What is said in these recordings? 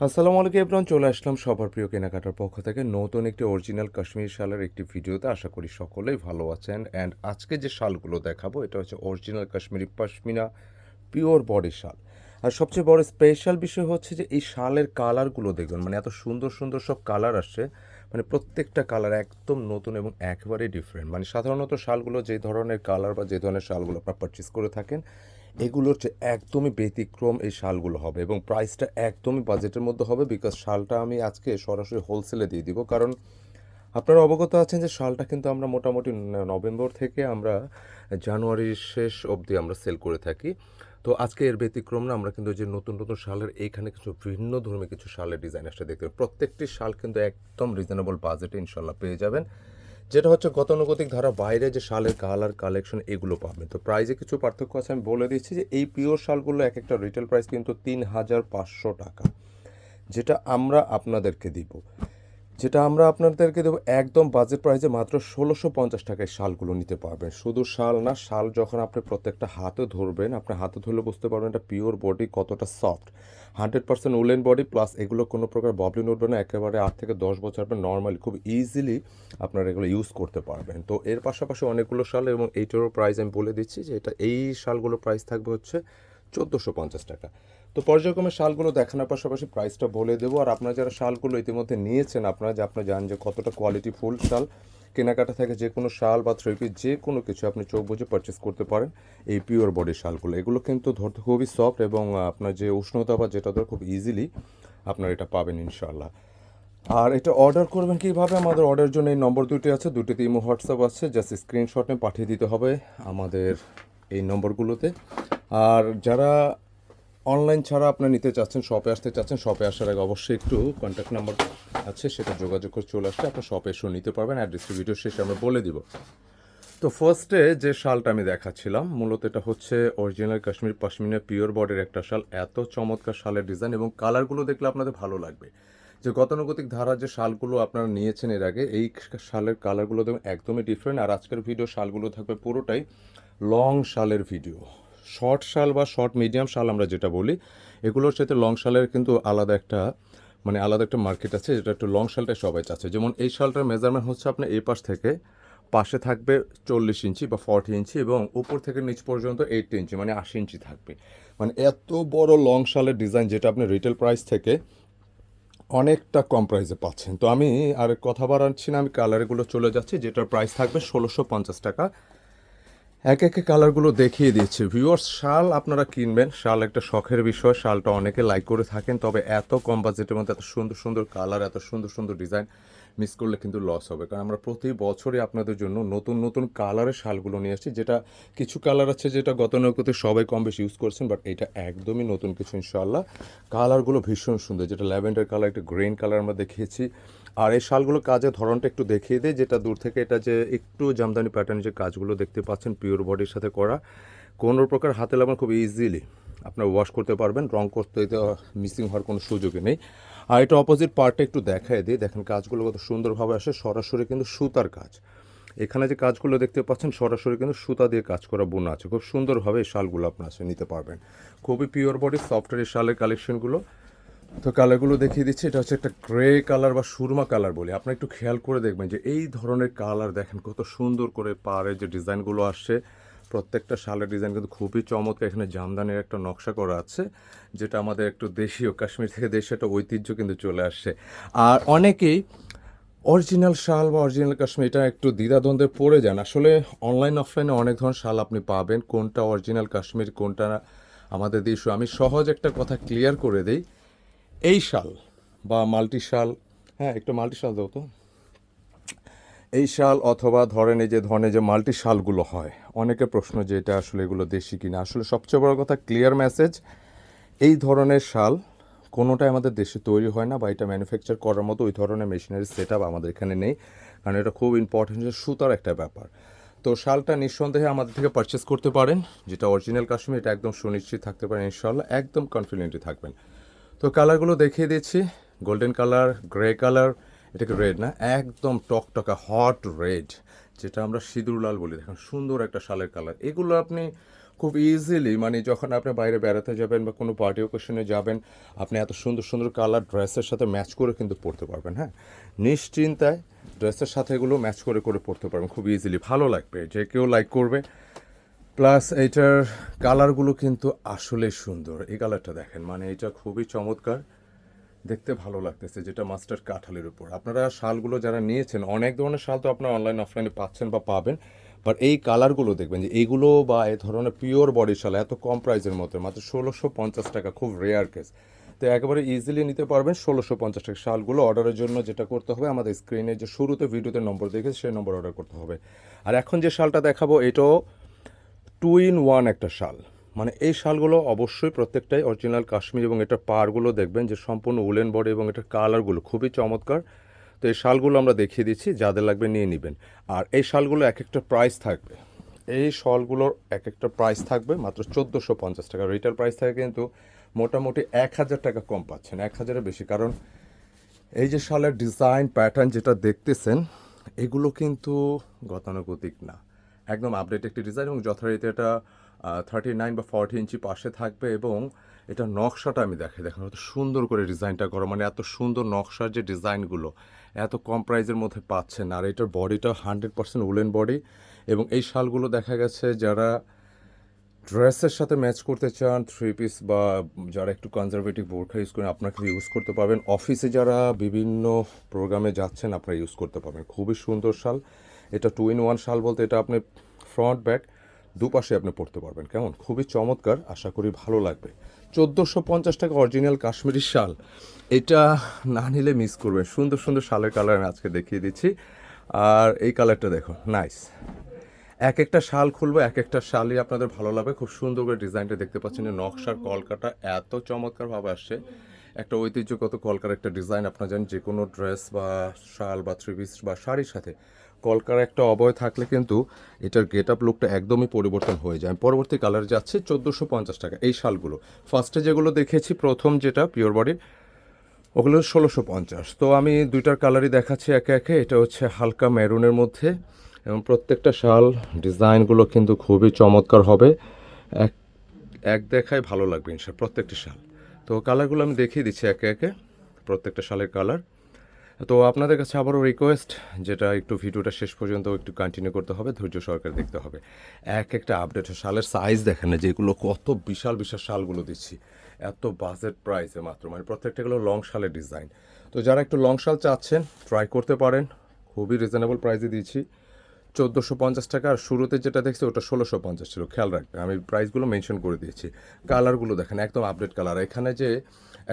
আসসালামু আলাইকুম এব্রান চলে আসলাম সবার প্রিয় কেনাকাটার পক্ষ থেকে। নতুন একটি অরিজিনাল কাশ্মীর শালের একটি ভিডিওতে আশা করি সকলেই ভালো আছেন। অ্যান্ড আজকে যে শালগুলো দেখাবো, এটা হচ্ছে original Kashmiri pashmina pure body শাল। আর সবচেয়ে বড় স্পেশাল বিষয় হচ্ছে যে এই শালের কালারগুলো দেখবেন মানে এত সুন্দর সুন্দর সব কালার আসছে। মানে প্রত্যেকটা কালার একদম নতুন এবং একেবারেই ডিফারেন্ট মানে সাধারণত শালগুলো যে ধরনের কালার বা যে ধরনের শালগুলো আপনারা পারচেস করে থাকেন এগুলো হচ্ছে একদমই ব্যতিক্রম এই শালগুলো হবে এবং প্রাইসটা একদমই বাজেটের মধ্যে হবে বিকজ শালটা আমি আজকে সরাসরি হোলসেলে দিয়ে দিব। কারণ আপনারা অবগত আছেন যে শালটা কিন্তু আমরা মোটামুটি নভেম্বর থেকে আমরা জানুয়ারির শেষ অবধি আমরা সেল করে থাকি। তো আজকে এর ব্যতিক্রম না আমরা কিন্তু যে নতুন নতুন শালের এইখানে কিছু ভিন্ন ধর্মী কিছু শালের ডিজাইন আসতে দেখতে। প্রত্যেকটি শাল কিন্তু একদম রিজনেবল বাজেটে ইনশাল্লাহ পেয়ে যাবেন। যেটা হচ্ছে গতানুগতিক ধারা বাইরে যে শালের কালার কালেকশন এগুলো পাবেন। তো প্রাইজে কিছু পার্থক্য আছে, আমি বলে দিচ্ছি যে এই পিওর শালগুলো এক একটা রিটেল প্রাইস কিন্তু তিন হাজার পাঁচশো টাকা, যেটা আমরা আপনাদেরকে দিব। যেটা আমরা আপনাদেরকে দেবো, একদম বাজেট প্রাইসে মাত্র ষোলোশো পঞ্চাশ টাকায় শালগুলো নিতে পারবেন। শুধু শাল না, শাল যখন আপনি প্রত্যেকটা হাতে ধরবেন, আপনি হাতে ধরলে বুঝতে পারবেন এটা পিওর বডি কতটা soft hundred percent woollen body plus এগুলো কোনো প্রকার ববলিন উঠবে না, একেবারে আট থেকে দশ বছর আপনি নর্মালি খুব ইজিলি আপনারা এগুলো ইউজ করতে পারবেন। তো এর পাশাপাশি অনেকগুলো শাল এবং এইটারও প্রাইস আমি বলে দিচ্ছি যে এটা, এই শালগুলোর প্রাইস থাকবে হচ্ছে চোদ্দোশো পঞ্চাশ টাকা। তো পর্যায়ক্রমে শালগুলো দেখানোর পাশাপাশি প্রাইসটা বলে দেবো। আর আপনারা যারা শালগুলো ইতিমধ্যে নিয়েছেন, আপনারা যে আপনারা জানেন যে কতটা কোয়ালিটি ফুল শাল, কেনাকাটা থেকে যে কোনো শাল বা থ্রি পিস যে কোনো কিছু আপনি চোখ বুঝে পারচেস করতে পারেন এই পিওর বডির শালগুলো। এগুলো কিন্তু ধরতে খুবই সফট এবং আপনার যে উষ্ণতা বা যেটা ধর খুব ইজিলি আপনারা এটা পাবেন ইনশাল্লাহ আর এটা অর্ডার করবেন কীভাবে? আমাদের অর্ডার জন্য এই নম্বর দুটি আছে, দুটিতে ইমো, হোয়াটসঅ্যাপ আছে। জাস্ট স্ক্রিনশট নিয়ে পাঠিয়ে দিতে হবে আমাদের এই নম্বরগুলোতে আর যারা অনলাইন ছাড়া আপনার নিতে চাচ্ছেন শপে আসতে চাচ্ছেন শপে আসার আগে অবশ্যই একটু কন্ট্যাক্ট নাম্বার আছে, সেটা যোগাযোগ করে চলে আসলে আপনার শপে এসেও নিতে পারবেন অ্যাড্রেসটি ভিডিও শেষে আমরা বলে দিব। তো ফার্স্টে যে শালটা আমি দেখাচ্ছিলাম, মূলত এটা হচ্ছে অরিজিনাল কাশ্মীর পশমিনা পিওর বডির একটা শাল। এত চমৎকার শালের ডিজাইন এবং কালারগুলো দেখলে আপনাদের ভালো লাগবে। যে গতানুগতিক ধারার যে শালগুলো আপনারা নিয়েছেন এর আগে, এই শালের কালারগুলো একদমই ডিফারেন্ট আর আজকের ভিডিও শালগুলো থাকবে পুরোটাই লং শালের ভিডিও শর্ট শাল বা শর্ট মিডিয়াম শাল আমরা যেটা বলি, এগুলোর সাথে লং শালের কিন্তু আলাদা একটা মানে আলাদা একটা মার্কেট আছে, যেটা একটু লং শালটাই সবাই চাচ্ছে। যেমন এই শালটার মেজারমেন্ট হচ্ছে আপনার এই পাশ থেকে, পাশে থাকবে চল্লিশ ইঞ্চি বা ফর্টি ইঞ্চি এবং উপর থেকে নিচ পর্যন্ত এইট ইঞ্চি মানে আশি ইঞ্চি থাকবে। মানে এত বড় লং শালের ডিজাইন যেটা আপনি রিটেল প্রাইস থেকে অনেকটা কম প্রাইসে পাচ্ছেন। তো আমি আর কথা বাড়াচ্ছি না, আমি কালারগুলো চলে যাচ্ছি, যেটার প্রাইস থাকবে ষোলোশো পঞ্চাশ টাকা। এক একে কালারগুলো দেখিয়ে দিচ্ছি ভিউয়ার্স শাল আপনারা কিনবেন। শাল একটা শখের বিষয়। শালটা অনেকে লাইক করে থাকেন। তবে এত কম বাজেটের মধ্যে এত সুন্দর সুন্দর কালার, এত সুন্দর সুন্দর ডিজাইন মিস করলে কিন্তু লস হবে। কারণ আমরা প্রতি বছরই আপনাদের জন্য নতুন নতুন কালারের শালগুলো নিয়ে আসছি। যেটা কিছু কালার আছে যেটা গত গতানুগতিক সবাই কম বেশি ইউজ করছেন বাট এটা একদমই নতুন কিছু ইনশাল্লাহ কালারগুলো ভীষণ সুন্দর। যেটা ল্যাভেন্ডার কালার, একটা গ্রিন কালার আমরা দেখিয়েছি। আর এই শালগুলো কাজের ধরনটা একটু দেখিয়ে দিই, যেটা দূর থেকে এটা যে একটু জামদানি প্যাটার্ন যে কাজগুলো দেখতে পাচ্ছেন পিওর বডির সাথে করা, কোনো প্রকার হাতে লাগানো খুব ইজিলি আপনার ওয়াশ করতে পারবেন, রং করতে মিসিং হওয়ার কোনো সুযোগই নেই। আর এটা অপোজিট পার্টটা একটু দেখায় দিই, দেখেন কাজগুলো কত সুন্দরভাবে আসে, সরাসরি কিন্তু সুতার কাজ। এখানে যে কাজগুলো দেখতে পাচ্ছেন, সরাসরি কিন্তু সুতা দিয়ে কাজ করা বোনা আছে, খুব সুন্দরভাবে এই শালগুলো আপনার নিতে পারবেন। খুবই পিওর বডি সফটওয়্যার শালের কালেকশনগুলো তো কালারগুলো দেখিয়ে দিচ্ছি। এটা হচ্ছে একটা গ্রে কালার বা সুরমা কালার বলি। আপনি একটু খেয়াল করে দেখবেন যে এই ধরনের কালার দেখেন, কত সুন্দর করে পাড়ে যে ডিজাইনগুলো আসছে। প্রত্যেকটা শালের ডিজাইন কিন্তু খুবই চমৎকার। এখানে জামদানির একটা নকশা করা আছে, যেটা আমাদের একটু দেশীয়, কাশ্মীর থেকে দেশীয় একটা ঐতিহ্য কিন্তু চলে আসছে। আর অনেকেই অরিজিনাল শাল বা অরিজিনাল কাশ্মীর, এটা একটু দ্বিধাদ্বন্দ্বে পড়ে যান। আসলে অনলাইন, অফলাইনে অনেক ধরনের শাল আপনি পাবেন। কোনটা অরিজিনাল কাশ্মীর, কোনটা আমাদের দেশীয়। আমি সহজ একটা কথা ক্লিয়ার করে দিই। এই শাল বা মাল্টি শাল হ্যাঁ একটু মাল্টি শাল দাও তো। এই শাল অথবা ধরেন এই যে ধরনের যে মাল্টি শালগুলো হয়, অনেকে প্রশ্ন যে এটা আসলে এগুলো দেশি কিনা। আসলে সবচেয়ে বড় কথা ক্লিয়ার মেসেজ এই ধরনের শাল কোনোটাই আমাদের দেশে তৈরি হয় না বা এটা ম্যানুফ্যাকচার করার মতো ওই ধরনের মেশিনারি সেট আমাদের এখানে নেই, কারণ এটা খুব ইম্পর্টেন্ট সুতার একটা ব্যাপার। তো শালটা নিঃসন্দেহে আমাদের থেকে পারচেস করতে পারেন, যেটা অরিজিনাল কাশ্মীর, এটা একদম সুনিশ্চিত থাকতে পারেন ইনশাল্লাহ একদম কনফিডেন্টলি থাকবেন। তো কালারগুলো দেখিয়ে দিচ্ছি। গোল্ডেন কালার গ্রে কালার এটাকে রেড না, একদম টকটকা হট রেড যেটা আমরা সিঁদুর লাল বলি। দেখেন, সুন্দর একটা শালের কালার এগুলো আপনি খুব ইজিলি মানে যখন আপনি বাইরে বেড়াতে যাবেন বা কোনো পার্টি ওকেশনে যাবেন, আপনি এত সুন্দর সুন্দর কালার ড্রেসের সাথে ম্যাচ করে কিন্তু পরতে পারবেন হ্যাঁ? নিশ্চিন্তায় ড্রেসের সাথে এগুলো ম্যাচ করে করে পরতে পারবেন, খুব ইজিলি ভালো লাগবে, যে কেউ লাইক করবে প্লাস এইটার কালারগুলো কিন্তু আসলে সুন্দর। এই কালারটা দেখেন মানে এটা খুবই চমৎকার। দেখতে ভালো লাগতেছে, যেটা মাস্টার কাঁঠালের উপর। আপনারা শালগুলো যারা নিয়েছেন, অনেক ধরনের শাল তো আপনারা অনলাইন অফলাইনে পাচ্ছেন বা পাবেন। বাট এই কালারগুলো দেখবেন যে, এইগুলো বা এই ধরনের পিওর বডি শাল এত কম প্রাইসের মধ্যে, মাত্র ষোলোশো পঞ্চাশ টাকা, খুব রেয়ার কেস তো একেবারে ইজিলি নিতে পারবেন ষোলোশো পঞ্চাশ টাকা। শালগুলো অর্ডারের জন্য যেটা করতে হবে, আমাদের স্ক্রিনে যে শুরুতে ভিডিওতে নম্বর দেখে সেই নম্বর অর্ডার করতে হবে। আর এখন যে শালটা দেখাবো, এটাও টু ইন ওয়ান একটা শাল। মানে এই শালগুলো অবশ্যই প্রত্যেকটাই অরিজিনাল কাশ্মীর এবং এটার পারগুলো দেখবেন যে সম্পূর্ণ উলেন বডি এবং এটার কালারগুলো খুবই চমৎকার। তো এই শালগুলো আমরা দেখিয়ে দিচ্ছি, যাদের লাগবে নিয়ে নেবেন। আর এই শালগুলো এক একটা প্রাইস থাকবে। এই শালগুলোর এক একটা প্রাইস থাকবে মাত্র চোদ্দোশো পঞ্চাশ টাকা। রিটেল প্রাইস থাকে কিন্তু মোটামুটি এক হাজার টাকা কম পাচ্ছেন, এক হাজারের বেশি। কারণ এই যে শালের ডিজাইন প্যাটার্ন যেটা দেখতেছেন, এগুলো কিন্তু গতানুগতিক না। একদম আপডেট একটি ডিজাইন এবং যথারীতি এটা থার্টি নাইন বা ফর্টি ইঞ্চি পাশে থাকবে এবং এটা নকশাটা আমি দেখে দেখেন কত সুন্দর করে ডিজাইনটা করা মানে এত সুন্দর নকশার যে ডিজাইনগুলো এত কম প্রাইজের মধ্যে পাচ্ছেন। আর এটার বডিটা হান্ড্রেড পার্সেন্ট উলেন বডি এবং এই শালগুলো দেখা গেছে যারা ড্রেসের সাথে ম্যাচ করতে চান থ্রি পিস বা যারা একটু কনজারভেটিভ বোরখা ইউজ করেন, আপনাকে ইউজ করতে পারবেন। অফিসে যারা বিভিন্ন প্রোগ্রামে যাচ্ছেন, আপনারা ইউজ করতে পারবেন। খুবই সুন্দর শাল। এটা টু ইন ওয়ান শাল বলতে এটা আপনি ফ্রন্ট ব্যাক দুপাশে আপনি পড়তে পারবেন। কেমন? খুবই চমৎকার, আশা করি ভালো লাগবে। চোদ্দোশো পঞ্চাশ টাকা অরিজিনাল কাশ্মীরি শাল। এটা না নিলে মিস করবেন সুন্দর সুন্দর শালের কালার আমি আজকে দেখিয়ে দিচ্ছি। আর এই কালারটা দেখো নাইস এক একটা শাল খুলবো, এক একটা শালই আপনাদের ভালো লাগবে। খুব সুন্দর করে ডিজাইনটা দেখতে পাচ্ছেন নকশার কলকাটা এত চমৎকারভাবে আসছে। একটা ঐতিহ্যগত কলকার একটা ডিজাইন আপনারা জানেন যে কোনো ড্রেস বা শাল বা থ্রি পিস বা শাড়ির সাথে কলকার একটা অবয় থাকলে কিন্তু এটার গেট আপ লুকটা একদমই পরিবর্তন হয়ে যায়। পরবর্তী কালার যাচ্ছে, চোদ্দোশো পঞ্চাশ টাকা। এই শালগুলো। ফার্স্টে যেগুলো দেখেছি, প্রথম যেটা পিওর বডির ওগুলো ষোলোশো পঞ্চাশ। তো আমি দুইটার কালারই দেখাচ্ছি একে একে। এটা হচ্ছে হালকা মেরুনের মধ্যে এবং প্রত্যেকটা শাল ডিজাইনগুলো কিন্তু খুবই চমৎকার হবে। এক এক দেখায় ভালো লাগবে ইনশাল প্রত্যেকটি শাল। তো কালারগুলো আমি দেখিয়ে দিচ্ছি একে একে, প্রত্যেকটা শালের কালার। তো আপনাদের কাছে আবারও রিকোয়েস্ট যেটা একটু ভিডিওটা শেষ পর্যন্ত একটু কন্টিনিউ করতে হবে, ধৈর্য সহকারে দেখতে হবে। এক একটা আপডেট শালের সাইজ দেখেন না যেগুলো কত বিশাল বিশাল শালগুলো দিচ্ছি। এত বাজেট প্রাইসে মাত্র মানে প্রত্যেকটা গুলো লং শালের ডিজাইন তো যারা একটু লং শাল চাচ্ছেন ট্রাই করতে পারেন। খুবই রিজনেবল প্রাইসে দিচ্ছি চোদ্দোশো পঞ্চাশ টাকা, আর শুরুতে যেটা দেখছি ওটা ষোলোশো পঞ্চাশ ছিল। খেয়াল রাখবেন, আমি প্রাইসগুলো মেনশন করে দিয়েছি। কালারগুলো দেখেন, একদম আপডেট কালার এখানে যে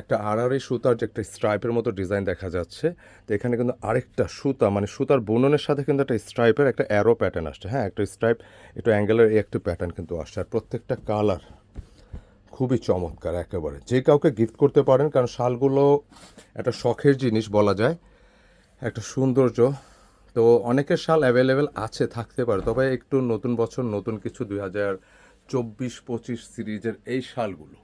একটা আড়াআড়ি সুতার যে একটা স্ট্রাইপের মতো ডিজাইন দেখা যাচ্ছে, তো এখানে কিন্তু আরেকটা সুতা মানে সুতার বুননের সাথে কিন্তু একটা স্ট্রাইপের একটা অ্যারো প্যাটার্ন আসছে। হ্যাঁ একটা স্ট্রাইপ একটু অ্যাঙ্গেলের একটু প্যাটার্ন কিন্তু আসছে। আর প্রত্যেকটা কালার খুবই চমৎকার একেবারে। যে কাউকে গিফট করতে পারেন, কারণ শালগুলো একটা শখের জিনিস বলা যায়, একটা সৌন্দর্য। তো অনেকের শাল অ্যাভেলেবেল আছে, থাকতে পারে। তবে একটু নতুন বছর, নতুন কিছু দুই হাজার চব্বিশ পঁচিশ সিরিজের এই শালগুলো।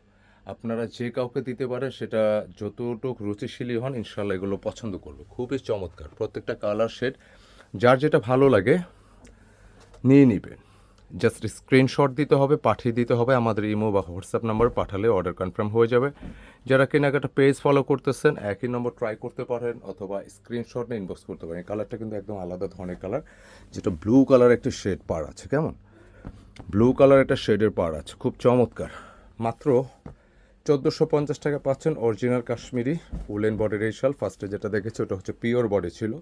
আপনারা যে কাউকে দিতে পারেন, সেটা যতটুকু রুচিশীলই হন ইনশাল্লাহ এগুলো পছন্দ করবে। খুবই চমৎকার। প্রত্যেকটা কালার শেড, যার যেটা ভালো লাগে, নিয়ে নেবেন জাস্ট স্ক্রিনশট দিতে হবে, পাঠিয়ে দিতে হবে, আমাদের ইমো বা হোয়াটসঅ্যাপ নাম্বার পাঠালে অর্ডার কনফার্ম হয়ে যাবে। যারা কেনাকাটা পেজ ফলো করতেছেন, একই নম্বর ট্রাই করতে পারেন, অথবা স্ক্রিনশট নিয়ে ইনবক্স করতে পারেন। কালারটা কিন্তু একদম আলাদা ধরনের কালার, যেটা ব্লু কালার একটা শেড পার আছে, কেমন? ব্লু কালার একটা শেডের পার আছে, খুব চমৎকার। মাত্র চোদ্দোশো পঞ্চাশ টাকা পাচ্ছেন অরিজিনাল কাশ্মীরি উলেন বডির এই শাল। ফার্স্টে যেটা দেখেছি, ওটা হচ্ছে পিওর বডি ছিল।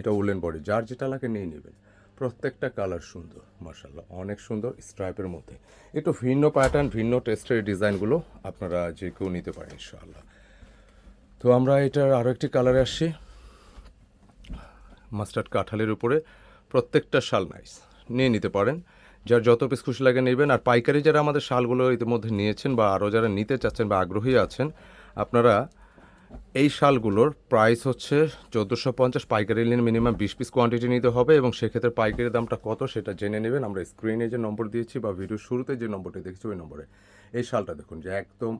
এটা উলেন বডি যার যেটা লাগে নিয়ে নেবেন। প্রত্যেকটা কালার সুন্দর মার্শাল্লাহ অনেক সুন্দর স্ট্রাইপের মধ্যে। একটু ভিন্ন প্যাটার্ন ভিন্ন টেস্টের ডিজাইনগুলো আপনারা যে কেউ নিতে পারেন, ইনশাআল্লাহ। তো আমরা এটার আরও একটি কালারে আসছি। মাস্টার্ড কাঁঠালের উপরে প্রত্যেকটা শাল নাইস নিয়ে নিতে পারেন। যার যত পিস খুশি লাগে নেবেন। আর পাইকারি যারা আমাদের শালগুলো ইতিমধ্যে নিয়েছেন বা আরও যারা নিতে চাচ্ছেন বা আগ্রহী আছেন, আপনারা এই শালগুলোর প্রাইস হচ্ছে চোদ্দোশো পঞ্চাশ। পাইকারি নিলে মিনিমাম বিশ পিস কোয়ান্টিটি নিতে হবে এবং সেক্ষেত্রে পাইকারি দামটা কত সেটা জেনে নেবেন। আমরা স্ক্রিনে যে নম্বর দিয়েছি বা ভিডিও শুরুতে যে নম্বরটি দেখছি, ওই নম্বরে। এই শালটা দেখুন যে একদম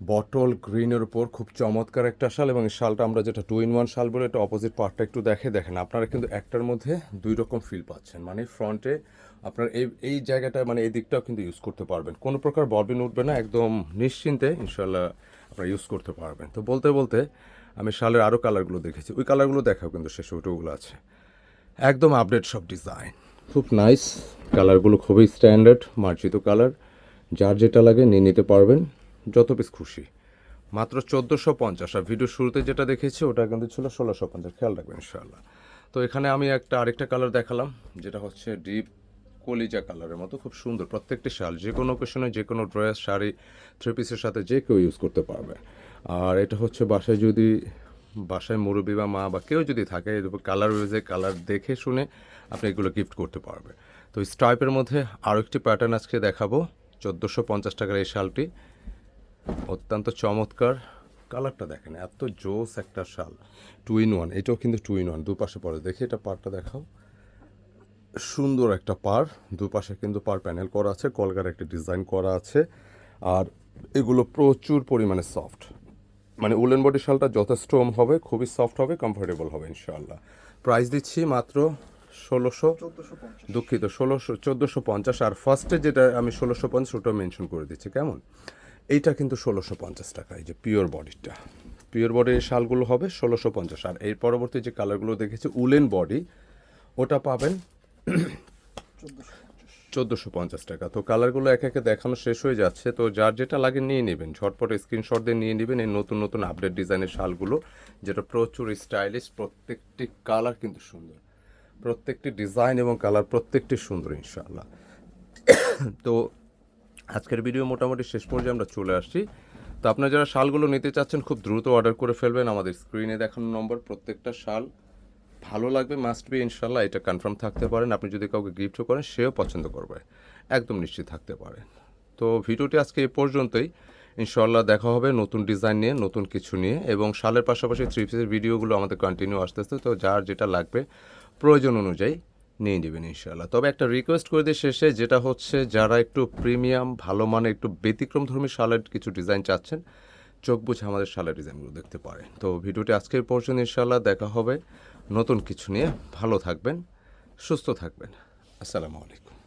বটল গ্রিনের উপর খুব চমৎকার একটা শাল এবং শালটা আমরা যেটা টু ইন ওয়ান শাল বলে এটা অপোজিট পার্টটা একটু দেখে, দেখেন। আপনারা কিন্তু একটার মধ্যে দুই রকম ফিল পাচ্ছেন। মানে ফ্রন্টে আপনার এই এই জায়গাটা মানে এই দিকটাও কিন্তু ইউজ করতে পারবেন। কোনো প্রকার ববিন উঠবে না, একদম নিশ্চিন্তে ইনশাল্লাহ আপনারা ইউজ করতে পারবেন। তো বলতে বলতে আমি শালের আরও কালারগুলো দেখেছি। ওই কালারগুলো দেখাও কিন্তু শেষে ওইগুলো আছে। একদম আপডেট সব ডিজাইন খুব নাইস কালারগুলো খুবই স্ট্যান্ডার্ড মার্জিত কালার যার যেটা লাগে নিয়ে নিতে পারবেন। যত পিস খুশি। মাত্র চোদ্দোশো পঞ্চাশ। আর ভিডিও শুরুতে যেটা দেখেছি, ওটা কিন্তু ছিল ষোলোশো পঞ্চাশ। খেয়াল রাখবেন। ইনশাআল্লাহ। তো এখানে আমি একটা আরেকটা কালার দেখালাম, যেটা হচ্ছে ডিপ কলিজা কালারের মতো, খুব সুন্দর। প্রত্যেকটি শাল, যে কোনো ওকেশনে যে কোনো ড্রেস শাড়ি থ্রি পিসের সাথে যে কেউ ইউজ করতে পারবে। আর এটা হচ্ছে বাসায় যদি, বাসায় মুরব্বী বা মা বা কেউ যদি থাকে কালার ওয়েজে কালার দেখে শুনে আপনি এগুলো গিফট করতে পারবে। তো স্ট্রাইপের মধ্যে আরও একটি প্যাটার্ন আজকে দেখাবো। চোদ্দোশো পঞ্চাশ টাকার এই শালটি। অত্যন্ত চমৎকার। কালারটা দেখেন এত জোস একটা শাল। টু ইন ওয়ান এটাও কিন্তু টু ইন ওয়ান দুপাশে পড়ে দেখি এটা পারটা দেখাও। সুন্দর একটা পার দুপাশে কিন্তু পার প্যানেল করা আছে কলকার একটা ডিজাইন করা আছে আর এগুলো প্রচুর পরিমাণে সফট। মানে উলেন বডি শালটা যথেষ্ট হবে খুবই সফট হবে কমফোর্টেবল হবে ইনশাআল্লাহ। প্রাইস দিচ্ছি মাত্র ষোলোশো দুঃখিত ষোলোশো চোদ্দোশো পঞ্চাশ। আর ফার্স্টে যেটা আমি ষোলোশো পঞ্চাশ ওটা মেনশন করে দিচ্ছি কেমন? এইটা কিন্তু ষোলোশো পঞ্চাশ টাকা, এই যে পিওর বডিটা পিওর বডির শালগুলো হবে ষোলোশো পঞ্চাশ। আর এর পরবর্তী যে কালারগুলো দেখেছি, উলেন বডি ওটা পাবেন চোদ্দোশো পঞ্চাশ টাকা। তো কালারগুলো এক একে দেখানো শেষ হয়ে যাচ্ছে, তো যার যেটা লাগে নিয়ে নেবেন। ঝটপট স্ক্রিনশট দিয়ে নিয়ে নেবেন এই নতুন নতুন আপডেট ডিজাইনের শালগুলো, যেটা প্রচুর স্টাইলিশ প্রত্যেকটি কালার কিন্তু সুন্দর। প্রত্যেকটি ডিজাইন এবং কালার প্রত্যেকটি সুন্দর, ইনশাআল্লাহ। তো আজকের ভিডিও মোটামুটি শেষ পর্যায়ে আমরা চলে আসছি। তো আপনারা যারা শালগুলো নিতে চাচ্ছেন, খুব দ্রুত অর্ডার করে ফেলবেন। আমাদের স্ক্রিনে দেখানো নম্বর প্রত্যেকটা শাল ভালো লাগবে মাস্ট বি ইনশাল্লাহ এটা কনফার্ম থাকতে পারেন। আপনি যদি কাউকে গিফটও করেন, সেও পছন্দ করবে। একদম নিশ্চিত থাকতে পারেন। তো ভিডিওটি আজকে এ পর্যন্তই। ইনশাল্লাহ দেখা হবে নতুন ডিজাইন নিয়ে, নতুন কিছু নিয়ে এবং শালের পাশাপাশি থ্রি পিসের ভিডিওগুলো আমাদের কন্টিনিউ আসতে আসতে তো যার যেটা লাগবে, প্রয়োজন অনুযায়ী নিয়ে নেবেন ইনশাল্লাহ তবে একটা রিকোয়েস্ট করে দিয়ে শেষে যেটা হচ্ছে, যারা একটু প্রিমিয়াম ভালো মানে একটু ব্যতিক্রম ধর্মী শালের কিছু ডিজাইন চাচ্ছেন, চোখ বুঝে আমাদের শালের ডিজাইনগুলো দেখতে পারে তো ভিডিওটি আজকের পর্যন্ত ইনশাল্লাহ দেখা হবে। নতুন কিছু নিয়ে ভালো থাকবেন, সুস্থ থাকবেন। আসসালামু আলাইকুম।